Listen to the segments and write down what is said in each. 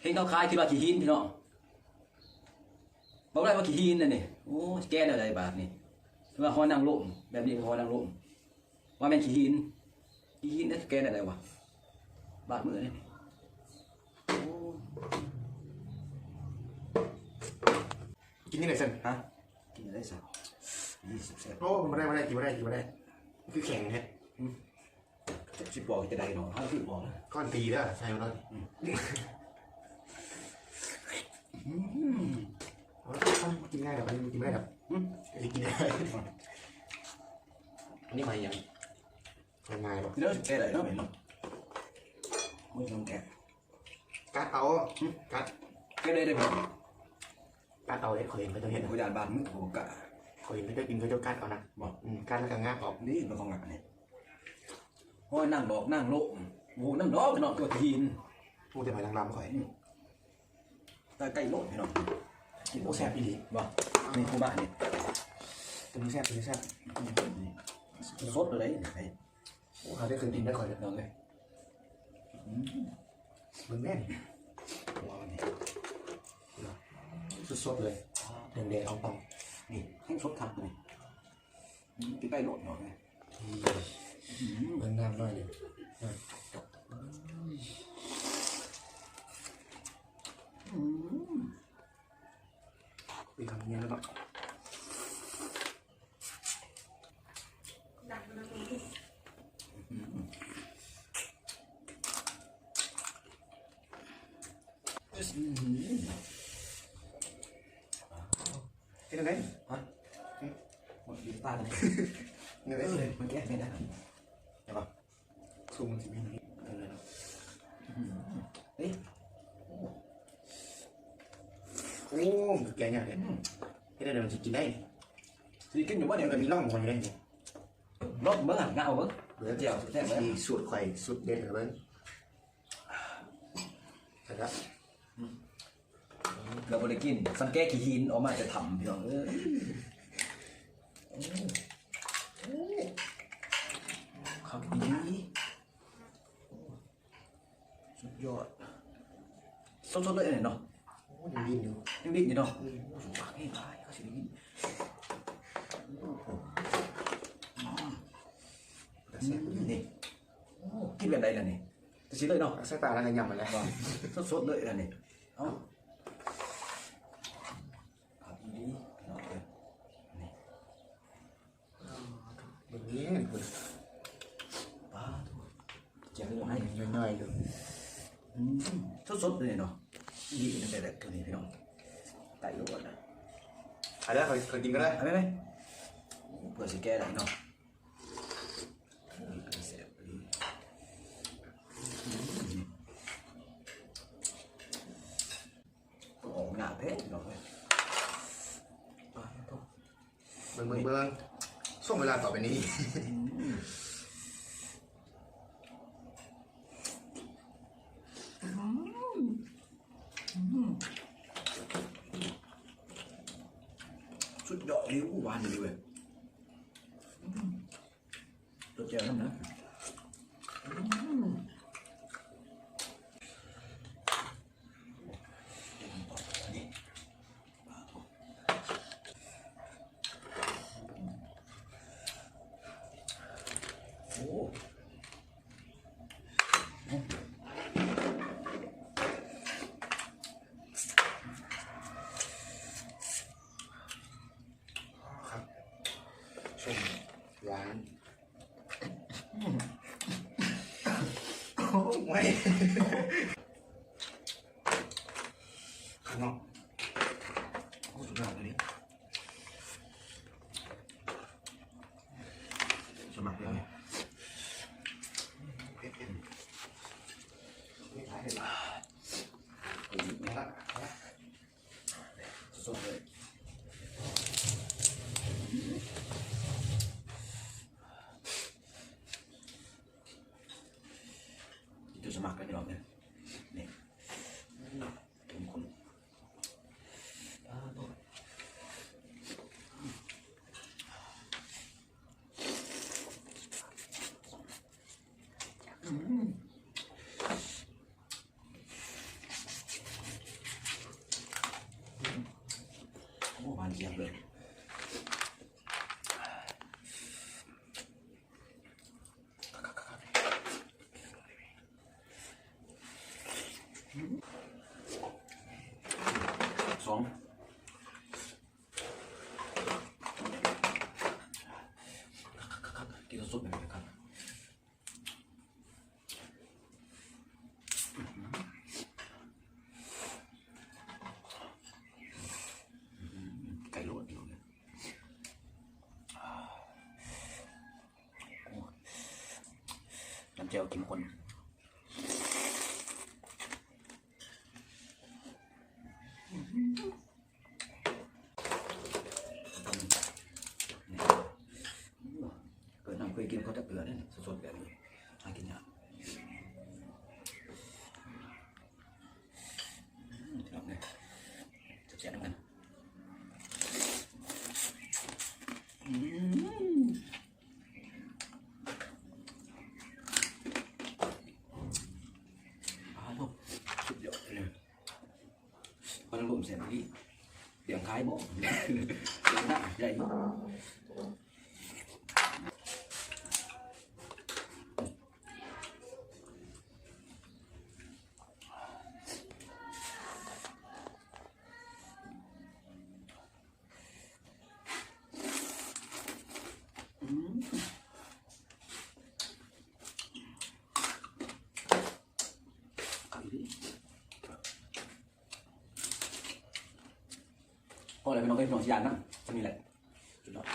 เห็นเขาขายคิดว่าขี้หินพี่น้องบอกได้ว่าขี้หินนั่นนี่โอ้แก้ได้ไรบาทนี่ว่าหอนางลมแบบนี้ก็หอนางลมว่าแม่นขี้หินขี้หินนั่นแก้ได้ไรวะบาทมือนี่โอ้กินนี่ไหนเซนฮะกินอะไรสักยี่สิบเซนโอ้ไม่ได้ไม่ได้กินไม่ได้กินไม่ได้คือแข็งเนี่ยสิบบอกจะได้เนาะห้าสิบบอกนะก้อนตีแล้วใช่ไหมล่ะ กินง่ายแบบนี้กินไม่ได้แบบกินได้อันนี้มาอย่างง่ายแบบเดี๋ยวแก้ได้เนาะเห็นเนาะไม่ต้องแก้กัดเอากัดแก้ได้ได้ไหมกัดเอาเลยเคยเห็นเขาจะเห็นพยานบานมึงโอ้กะเคยเห็นเขาจะกินเขาจะกัดเอานะบอกกัดแล้วก็งับออกนี่มันของหนักนี่ห้อยนั่งดอกนั่งโลกโอ้นั่งดอกพี่น้องตัวทีนพูดแต่ไปทางลำข่อยตาใกล้โลกพี่น้อง กินโอ้แซ่บอีหลีบ่นี่คูบ้านนี่ตัวนี้แซ่บตัวนี้แซ่บสดเลยไอ้โอ้เขาได้เคยกินได้ข่อยเลยน้องเลยมึงแน่นว้าวนี่สดๆเลยแดงๆเอาตองนี่ให้สดคักเลยใกล้โลกหน่อยเบิ่งน้ำหน่อยดิไปทำเงี้ยแล้วก็ที่ไหนฮะหมดดีตาเลยเงินเอได้อเลยมั นแก้ไม่ได้ใช่ป่ะสูงมันสิบวิเออเฮ้ย โอ้แกเนี่ยที่ได้เดี๋ยวมันจะกินได้สิกินอยู่ว่าเดี๋เดี๋ยยววมันมีร่องมันอยู่ได้เนี่ยรถเบิ้งอะเงาเบิ้งเหลือเจียวแท้ไหมที่สูตรไข่สูตรเด็ดเหรอเบิ้งเสร็จแล้วเราบริกินสังแก้ขี้หินออกมาจะทำพี่น้องเออข้าวดีสุดยอดสดๆเลยเนี่ยเนาะ โอ้ยังยินอยู่ยังดิ้นอยู่เนาะปากให้ตายเขาสิได้ยินแต่แซ่บนี่โอ้กินแบบใดล่ะนี่จะสิเลยเนาะใส่ตาแล้วก็ยำมาแล้วสดๆเลยล่ะนี่เอ้าครับดีพี่น้องเอ้ยเบิ้งนี้คุณป้าทุกเจ้าให้ย่อยๆอยู่อืมสดๆเลยเนาะดีนั่นแหละตัวนี้พี่น้องไก่ลวกนะอันนี้เคยเคยกินก็ได้เอาไหมไหมเพื่อสิแก้ได้เนาะเสียบดีโอ้หน้าเพชรเนาะเว้ยป้าทุกเบิ้งเบิ้งเบิ้งช่วงเวลาต่อไปนี้ สุดยอดเลยอู้หวานดีเว้ย ตัวเจ้าน้ำนะโอ้ ครับช่วงหวาน โอ้ไม่ข้างนอกโหสุดยอดเลย สมัครเลย ไม่ขายเลยสดๆเลย จุดสมัครกันดีกว่าเนี่ยนี่ทุกคนอ่าตัว อย่างเลยสองกินสดแบบนี้ครับ ไก่โรดอยู่เนี่ยโอ้น้ำ เจียวกินคนเกิดน้ำเคยกินเขาจะเกลือเนี่ยสดๆแบบนี้หากินยากอืมครับเนี่ยเสียบๆน้ำกัน อาลูกสุดยอดเลย พอเราลมเสร็จพี่เสียงคล้ายบอกเสียงหน้าใหญ่ พอเลยพี่น้องเอ้ยพี่น้องชิยานนั่งจะมีแหละสุดยอด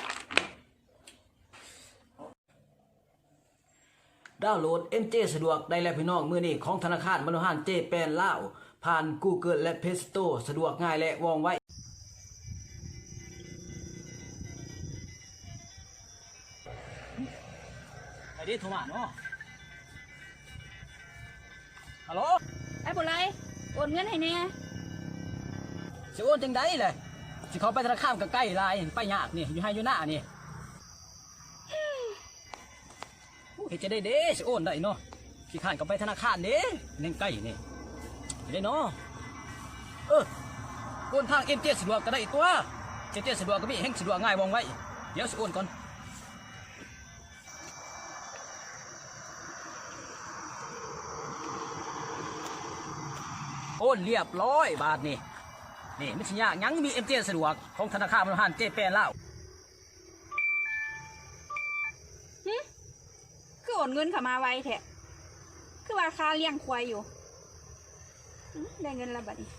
ดาวน์โหลด MJ สะดวกได้แล้วพี่น้องมือนี้ของธนาคารมโนหารเจแปนลาวผ่าน Google และ Play Store สะดวกง่ายและว่องไวไอ้ดิโทรมาเนาะฮัลโหลไอ้บุไรโอนเงินให้แน่สิโอนจังไดเลย สิเขาไปธนาคารก็ใกล้ลายไปยากนี่อยู่ให้อยู่หน้านี่เฮ็ดจะได้เด้โอนได้เนาะขี้ข้านก็ไปธนาคารเด้เล่นใกล้นี่ได้เนาะเออโอนทางเอ็มเจสะดวกก็ได้อีกตัวเจเจสะดวกก็มีแห่งสะดวกง่ายวองไว้เดี๋ยวสิโอนก่อนโอนเรียบร้อยบาทนี่ นี่ไม่ใช่ยากยังมีเอ็มเจสะดวกของธนาคารบริหารเจแปนเล่าคือโอนเงินเข้ามาไวแท้คือว่าค่าเลี้ยงควายอยู่ ได้เงินและบัดนี้